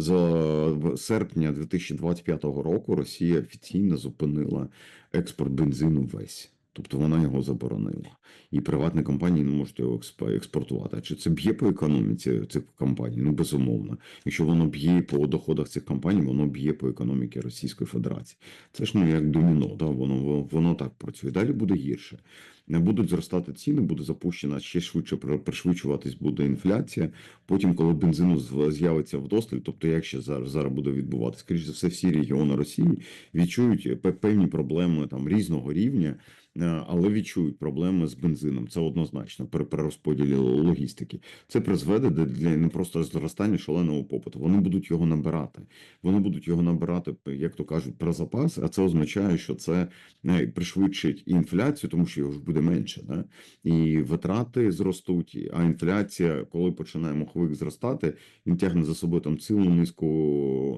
з серпня 2025 року Росія офіційно зупинила експорт бензину весь. Тобто вона його заборонила, і приватні компанії не можуть його експортувати. А чи це б'є по економіці цих компаній? Ну безумовно. Якщо воно б'є по доходах цих компаній, воно б'є по економіці Російської Федерації. Це ж ну як доміно, да? воно воно так працює. Далі буде гірше. Не будуть зростати ціни, буде запущена ще швидше при- пришвидшуватись буде інфляція. Потім, коли бензину з'явиться вдосталь, тобто як ще зараз зараз буде відбуватися, скоріш за все, всі регіони Росії відчують певні проблеми там різного рівня. Е, але відчують проблеми з бензином. Це однозначно при перерозподілі логістики. Це призведе до для не просто зростання шаленого попиту. Вони будуть його набирати. Вони будуть його набирати, як то кажуть, про запас. А це означає, що це е, пришвидшить і інфляцію, тому що його ж буде менше. Да? І витрати зростуть. А інфляція, коли починає маховик зростати, він тягне за собою там цілу низку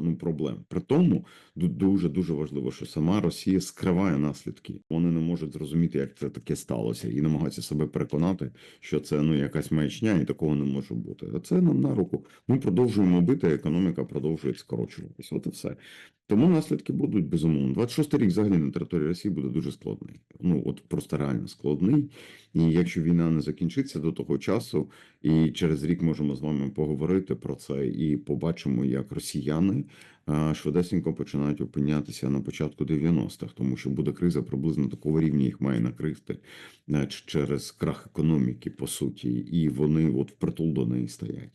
ну проблем. При тому дуже дуже важливо, що сама Росія скриває наслідки. Вони не можуть зрозуміти, як це таке сталося, і намагаються себе переконати, що це ну якась маячня, і такого не може бути. А це нам на руку. Ми продовжуємо бити, економіка продовжує скорочуватись. От і все. Тому наслідки будуть безумовно. 26 рік взагалі на території Росії буде дуже складний. Ну от просто реально складний. І якщо війна не закінчиться до того часу, і через рік можемо з вами поговорити про це і побачимо, як росіяни швидесенько починають опинятися на початку 90-х, тому що буде криза приблизно такого рівня, їх має накрити е, через крах економіки, по суті, і вони от впритул до неї стоять.